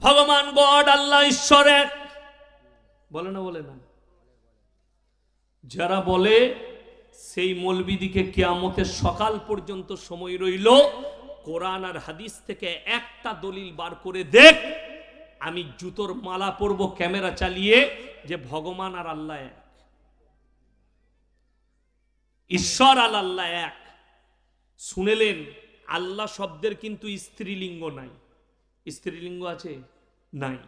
ভগবান গড, আল্লাহ ঈশ্বর। এক বলে না বলে না। যারা বলে, সেই মলবিদিকে কেয়ামতের সকাল পর্যন্ত সময় রইল, কোরআন আর হাদিস থেকে একটা দলিল বার করে দেখ, আমি জুতোর মালা পরব, ক্যামেরা চালিয়ে, যে ভগবান আর আল্লাহ এক। ঈশ্বর আর আল্লাহ এক। শুনেলেন, আল্লাহ শব্দের কিন্তু স্ত্রীলিঙ্গ নাই। স্ত্রীলিঙ্গ আছে? নাই।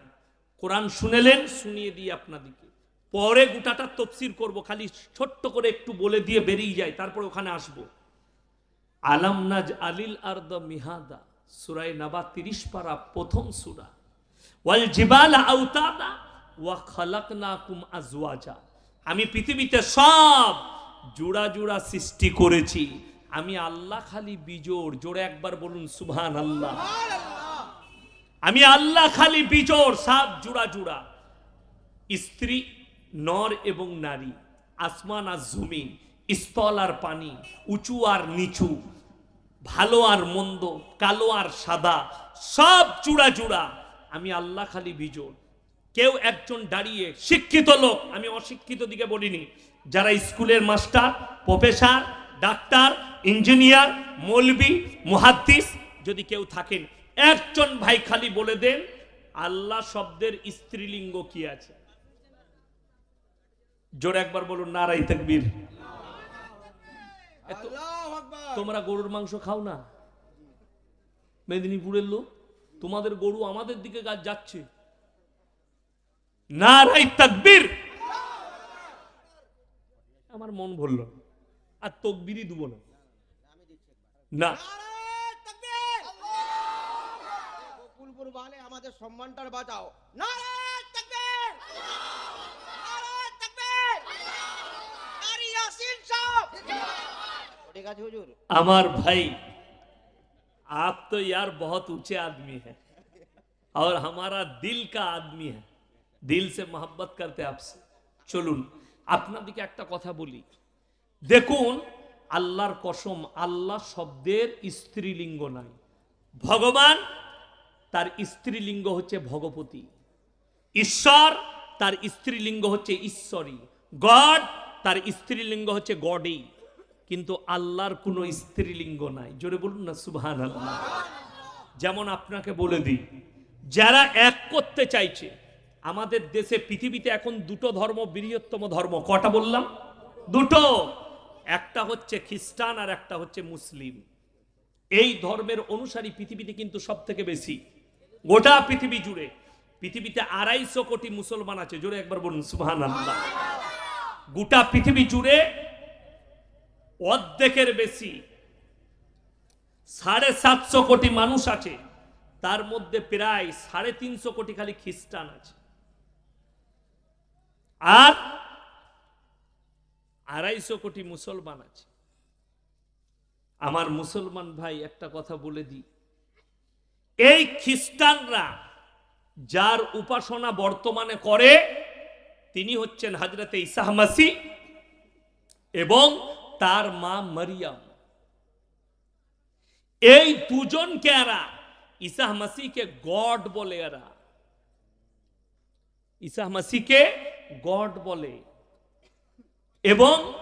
কোরআন শুনেলেন, শুনিয়ে দিয়ে আপনাদিকে পরে গোটাটা তফসির করব, খালি ছোট্ট করে একটু বলে দিয়ে বেরিয়ে যায় তারপর ওখানে আসব। আলাম নাজ আলিল আরদ মিহাদা সুরাই নাবা তিরিশ পারা প্রথম সুরা। ওয়াল জিবাল আউতাদা, ওয়া খালাকনাকুম আজওয়াজা। আমি পৃথিবীতে সব জোড়া জোড়া সৃষ্টি করেছি। আমি আল্লাহ খালি বিজোড়। জোরে একবার বলুন সুবহান আল্লাহ আমি আল্লাহ খালি বিজোড় সব জোড়া জোড়া। স্ত্রী, নর এবং নারী, আসমান আর জমিন, স্থল আর পানি, উঁচু আর নিচু, ভালো আর মন্দ, কালো আর সাদা, সব চূড়া চূড়া আমি আল্লাহ খালি বিজোড়। কেউ একজন দাঁড়িয়ে শিক্ষিত লোক, আমি অশিক্ষিত দিকে বলিনি, যারা স্কুলের মাস্টার, প্রফেসর, ডাক্তার, ইঞ্জিনিয়ার, মৌলবি, মুহাদ্দিস, যদি কেউ থাকেন একজন ভাই খালি বলে দেন আল্লাহ শব্দের স্ত্রীলিঙ্গ কি আছে? জোরে একবার বলুন নারাই তাকবীর। তোমরা গরুর মাংস খাও না? মেদিনীপুরের লোক তোমাদের গরু আমাদের দিকে গাছ যাচ্ছে। নারাই তাকবীর। আমার মন ভরল আর তকবিরই দেবো না। না নারায়ে তাকবীর বকুলপুর বালে আমাদের সম্মানটার বাঁচাও নারায়ে তাকবীর নারায়ে তাকবীর নারী ইয়াসিন সাহেব ঠিক আছে হুজুর আমার भाई आप तो यार बहुत ऊंचे आदमी हैं और हमारा दिल का आदमी है दिल से मोहब्बत करते आपसे চলুন আপনাদেরকে একটা কথা বলি দেখুন আল্লাহর কসম আল্লাহ শব্দের স্ত্রীলিঙ্গ নাই ভগবান তার স্ত্রীলিঙ্গ হচ্ছে ভগবতী। ঈশ্বর তার স্ত্রীলিঙ্গ হচ্ছে ঈশ্বরী। গড তার স্ত্রীলিঙ্গ হচ্ছে গডেই। কিন্তু আল্লাহর কোনো স্ত্রীলিঙ্গ নাই। জোরে বলুন না সুবহান আল্লাহ যেমন আপনাকে বলে দিই যারা এক করতে চাইছে আমাদের দেশে পৃথিবীতে এখন দুটো ধর্ম বৃহত্তম ধর্ম। কটা বললাম? দুটো। একটা হচ্ছে খ্রিস্টান আর একটা হচ্ছে মুসলিম। এই ধর্মের অনুসারী পৃথিবীতে কিন্তু সব থেকে বেশি। গোটা পৃথিবী জুড়ে, পৃথিবীতে আড়াইশো কোটি মুসলমান আছে। জোরে একবার বলুন আল্লাহ গোটা পৃথিবী জুড়ে অর্ধেকের বেশি, সাড়ে সাতশো কোটি মানুষ আছে। তার মধ্যে প্রায় সাড়ে তিনশো কোটি খালি খ্রিস্টান আছে। আর আড়াইশো কোটি মুসলমান আছে। আমার মুসলমান ভাই একটা কথা বলে দিই। এই খ্রিস্টানরা যার উপাসনা বর্তমানে করে, তিনি হচ্ছেন হাজরতে ইসাহ মাসি এবং তার মা মারিয়াম। এই দুজনকে এরা ইসাহ মাসিকে গড বলে এরা। ইসাহ মাসিকে গড বলে। এবং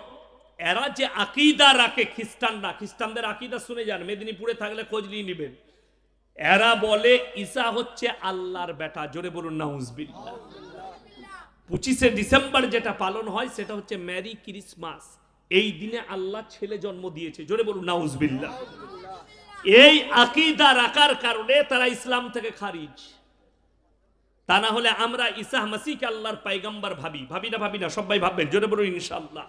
এরা যে আকিদা রাখে খ্রিস্টানরা, খ্রিস্টানদের আকিদা শুনে যান, মেদিনীপুরে থাকলে খোঁজ নিয়ে নেবেন। এরা বলে ঈসা হচ্ছে আল্লাহর বেটা। জোরে বলুন না নাউজবিল্লাহ। পঁচিশে ডিসেম্বর যেটা পালন হয়, সেটা হচ্ছে ম্যারি ক্রিসমাস। এই দিনে আল্লাহ ছেলে জন্ম দিয়েছে। জোরে বলুন না নাউজবিল্লাহ। এই আকিদা রাখার কারণে তারা ইসলাম থেকে খারিজ। তা না হলে আমরা ইসাহ মাসিকে আল্লাহর পাইগাম্বার ভাবি। ভাবি না ভাবি না, সবাই ভাববেন। জোরে বলুন ইনশাল্লাহ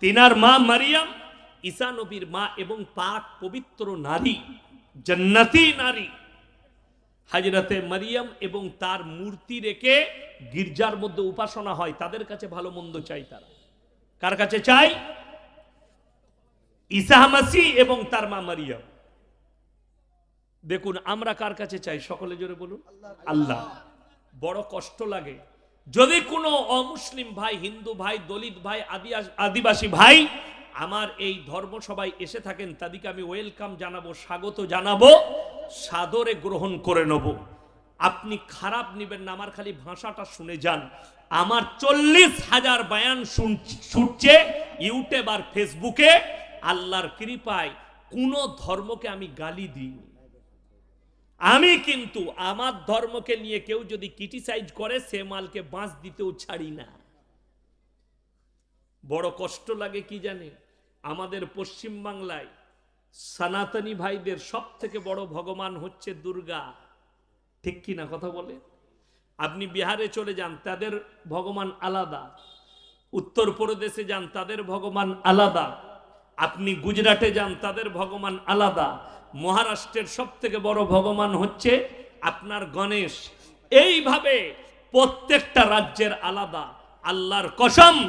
তিনার মা মারিয়াম, ঈসা নবীর মা এবং পাক পবিত্র নারী। জান্নাতি নারী। হাজরতে মারিয়াম এবং তার মূর্তি রেখে গির্জার মধ্যে উপাসনা হয়। তাদের কাছে ভালো মন্দ চাই তারা। কার কাছে চাই? ঈসা মাসি এবং তার মা মারিয়াম। দেখুন, আমরা কার কাছে চাই? সকলে জোরে বলুন। আল্লাহ। বড় কষ্ট লাগে। যদি কোনো অমুসলিম ভাই, হিন্দু ভাই, দলিত ভাই আদিবাসী ভাই আমার এই ধর্ম সবাই এসে থাকেন, তাদেরকে আমি ওয়েলকাম জানাব, স্বাগত জানাব, সাদরে গ্রহণ করে নেব। আপনি খারাপ নিবেন না, আমার খালি ভাষাটা শুনে যান। আমার চল্লিশ হাজার বায়ান শুন- ছুটছে ইউটিউব আর ফেসবুকে, আল্লাহর কৃপায় কোন ধর্মকে আমি গালি দিইনি। আমি কিন্তু আমার ধর্মকে নিয়ে কেউ যদি ক্রিটিসাইজ করে, সে মালকে বাঁশ দিতেও ছাড়ি না। বড় কষ্ট লাগে কি জানে? আমাদের পশ্চিম বাংলায় সনাতনী ভাইদের সব থেকে বড় ভগবান হচ্ছে দুর্গা। ঠিক কি না কথা বলে? আপনি বিহারে চলে যান, তাদের ভগবান আলাদা। উত্তরপ্রদেশে যান, তাদের ভগবান আলাদা। আপনি গুজরাটে যান, তাদের ভগবান আলাদা। মহারাষ্ট্রের সব থেকে বড় ভগবান হচ্ছে আপনার গণেশ। এইভাবে প্রত্যেকটা রাজ্যের আলাদা। আল্লাহর কসম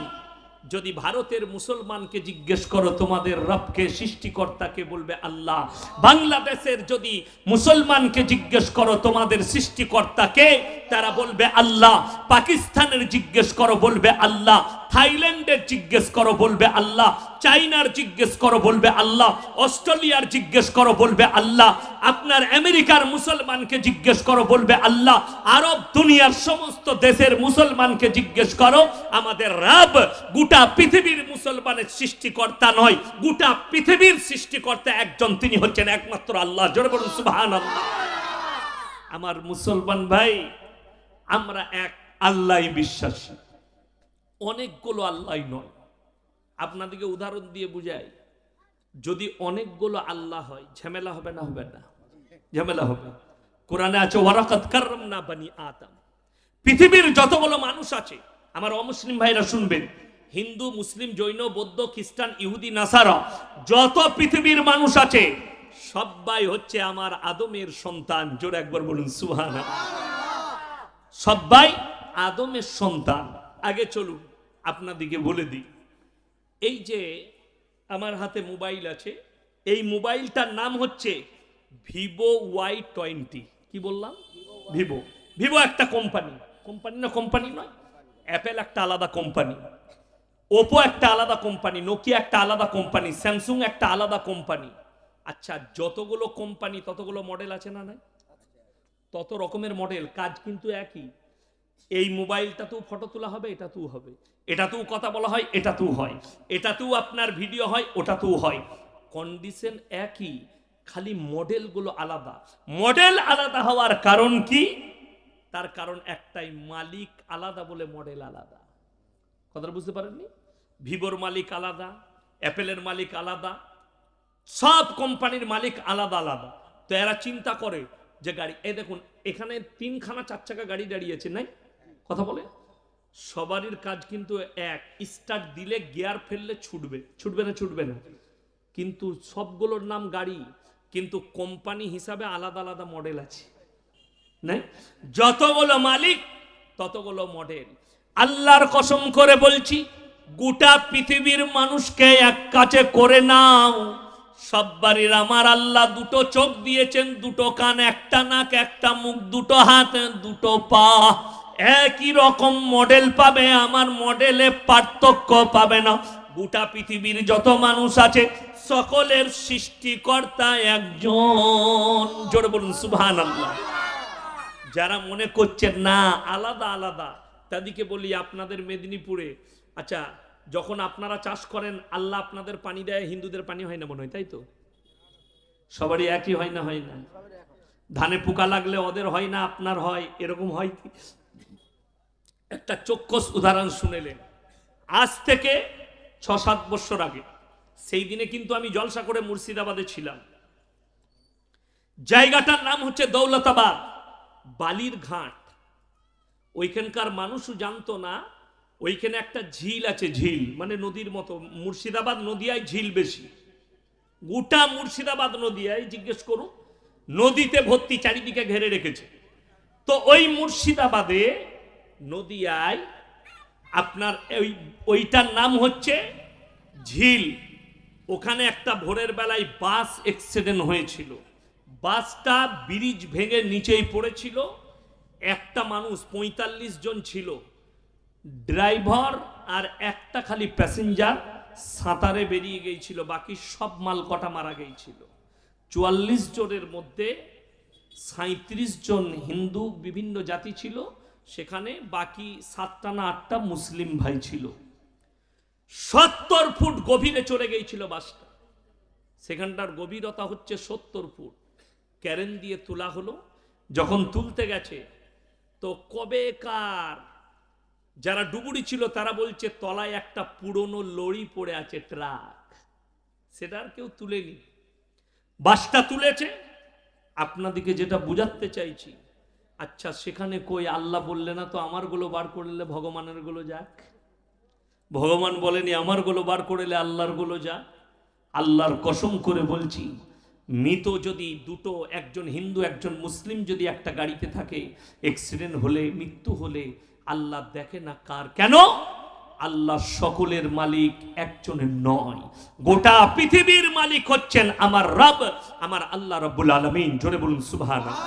যদি ভারতের মুসলমানকে জিজ্ঞেস করো, তোমাদের রবকে, সৃষ্টিকর্তাকে বলবে আল্লাহ। বাংলাদেশের যদি মুসলমানকে জিজ্ঞেস করো, তোমাদের সৃষ্টিকর্তাকে, তারা বলবে আল্লাহ। পাকিস্তানের জিজ্ঞেস করো, বলবে আল্লাহ। থাইল্যান্ডের জিজ্ঞেস করো, বলবে আল্লাহ। চাইনার জিজ্ঞেস করো, বলবে আল্লাহ। অস্ট্রেলিয়ার জিজ্ঞেস করো, বলবে আল্লাহ। আপনার আমেরিকার মুসলমানকে জিজ্ঞেস করো, বলবে আল্লাহ। আরব দুনিয়ার সমস্ত দেশের মুসলমানকে জিজ্ঞেস করো, আমাদের রাব গোটা পৃথিবীর মুসলমানের সৃষ্টিকর্তা নয়, গোটা পৃথিবীর সৃষ্টিকর্তা একজন, তিনি হচ্ছেন একমাত্র আল্লাহ। জোরে বলুন সুবহান আল্লাহ আমার মুসলমান ভাই, আমরা এক আল্লাহ বিশ্বাসী। অনেকগুলো আল্লাহ নয়। আপনাদেরকে উদাহরণ দিয়ে বুঝাই। যদি অনেকগুলো আল্লাহ হয়, ঝামেলা হবে না হবে না? ঝামেলা হবে। কোরআনে আছে ওয়ারাকাত কাররাম না বানি আদম। পৃথিবীর যতগুলো মানুষ আছে, আমার অমুসলিম ভাইরা শুনবেন, হিন্দু, মুসলিম, জৈন, বৌদ্ধ, খ্রিস্টান, ইহুদি, নাসারা, যত পৃথিবীর মানুষ আছে সবাই হচ্ছে আমার আদমের সন্তান। জোরে একবার বলুন সুহানা সবাই আদমের সন্তান। আগে চলুন আপনাদিকে বলে দিই। এই যে আমার হাতে মোবাইল আছে, এই মোবাইলটার নাম হচ্ছে ভিভো ওয়াই টোয়েন্টি। কি বললাম? ভিভো। ভিভো একটা কোম্পানি। কোম্পানি না কোম্পানি নয়, অ্যাপেল একটা আলাদা কোম্পানি, ওপো একটা আলাদা কোম্পানি, নোকিয়া একটা আলাদা কোম্পানি, স্যামসুং একটা আলাদা কোম্পানি। আচ্ছা যতগুলো কোম্পানি, ততগুলো মডেল আছে না নাই? তত রকমের মডেল, কাজ কিন্তু একই। এই মোবাইলটাতেও ফটো তোলা হবে এটাতেও হবে। এটাতেও কথা বলা হয় এটাতেও হয়। এটাতেও আপনার ভিডিও হয় ওটাতেও হয়। কন্ডিশন একই, খালি মডেলগুলো আলাদা। মডেল আলাদা হওয়ার কারণ কি? তার কারণ একটাই, মালিক আলাদা বলে মডেল আলাদা। কথাটা বুঝতে পারেননি? ভিভোর মালিক আলাদা, অ্যাপেলের মালিক আলাদা, সব কোম্পানির মালিক আলাদা আলাদা। তো এরা চিন্তা করে যে গাড়ি, এই দেখুন, এখানে তিনখানা চার চাকা গাড়ি দাঁড়িয়েছে নাই? কথা বলে। সবারই কাজ কিন্তু এক, স্টার্ট দিলে গিয়ার ফেললে ছুটবে ছুটবে না ছুটবে না। কিন্তু সবগুলোর নাম গাড়ি, কিন্তু কোম্পানি হিসাবে আলাদা আলাদা মডেল আছে। নাই যতগুলো মালিক ততগুলো মডেল। আল্লাহর কসম করে বলছি, গোটা পৃথিবীর মানুষকে এক কাছে করে নাও। সব আমার আল্লাহ দুটো চোখ দিয়েছেন, দুটো কান, একটা নাক, একটা মুখ, দুটো হাত, দুটো পা। একই রকম মডেল পাবে, আমার মডেলে পার্থক্য পাবে না। গোটা পৃথিবীর যত মানুষ আছে, সকলের সৃষ্টিকর্তা একজন। জোরে বলুন সুবহান আল্লাহ যারা মনে করছেন, না, আলাদা আলাদা। তাদেরকে বলি, আপনাদের মেদিনীপুরে আচ্ছা যখন আপনারা চাষ করেন, আল্লাহ আপনাদের পানি দেয়, হিন্দুদের পানি হয় না মনে হয়, তাই তো? সবারই একই হয় না হয় না। ধানে পোকা লাগলে ওদের হয় না, আপনার হয়, এরকম হয় কি? একটা চক্ষস উদাহরণ শুনেলেন। আজ থেকে ছ সাত বছর আগে, সেই দিনে কিন্তু আমি জলসা করে মুর্শিদাবাদে ছিলাম। জায়গাটার নাম হচ্ছে দৌলতাবাদ, বালির ঘাট। ওইখানকার মানুষও জানতো না, ওইখানে একটা ঝিল আছে, ঝিল মানে নদীর মতো। মুর্শিদাবাদ নদিয়ায় ঝিল বেশি। গোটা মুর্শিদাবাদ নদিয়ায়, জিজ্ঞেস করুন, নদীতে ভর্তি চারিদিকে ঘেরে রেখেছে। তো ওই মুর্শিদাবাদে নদিয়ায় আপনার ওই, ওইটার নাম হচ্ছে ঝিল। ওখানে একটা ভোরের বেলায় বাস অ্যাক্সিডেন্ট হয়েছিল। বাসটা ব্রিজ ভেঙে নিচেই পড়েছিল। একটা মানুষ পঁয়তাল্লিশ জন ছিল। ড্রাইভার আর একটা খালি প্যাসেঞ্জার সাঁতারে বেরিয়ে গিয়েছিল। বাকি সব মাল কটা মারা গিয়েছিল। চুয়াল্লিশ জনের মধ্যে সাঁত্রিশ জন হিন্দু, বিভিন্ন জাতি ছিল। সেখানে বাকি সাতটা না আটটা মুসলিম ভাই ছিল। সত্তর ফুট গভীরে চলে গিয়েছিল বাসটা। সেখানটার গভীরতা হচ্ছে সত্তর ফুট। ক্যারেন দিয়ে তোলা হলো। যখন তুলতে গেছে, তো কবেকার যারা ডুবুরি ছিল তারা বলছে, তলায় একটা পুরনো লড়ি পড়ে আছে, ট্রাক। সেটা আর কেউ তুলেনি। বাসটা তুলেছে। আপনাদিকে যেটা বুঝাতে চাইছি আচ্ছা সেখানে কই? আল্লাহ বললে না তো আমারগুলো বার করলে ভগবানেরগুলো যাক? ভগবান বলেনি, আমারগুলো বার করলে আল্লাহরগুলো যাক? আল্লাহর কসম করে বলছি, মৃত যদি দুটো, একজন হিন্দু, একজন মুসলিম যদি একটা গাড়িতে থাকে অ্যাক্সিডেন্ট হলে, মৃত্যু হলে, আল্লাহ দেখে না কার? কেন? আল্লাহ সকলের মালিক একজনের নয়। গোটা পৃথিবীর মালিক হচ্ছেন আমার রব, আমার আল্লাহ রব্বুল আলমিন। জোরে বলুন, সুবহানাল্লাহ।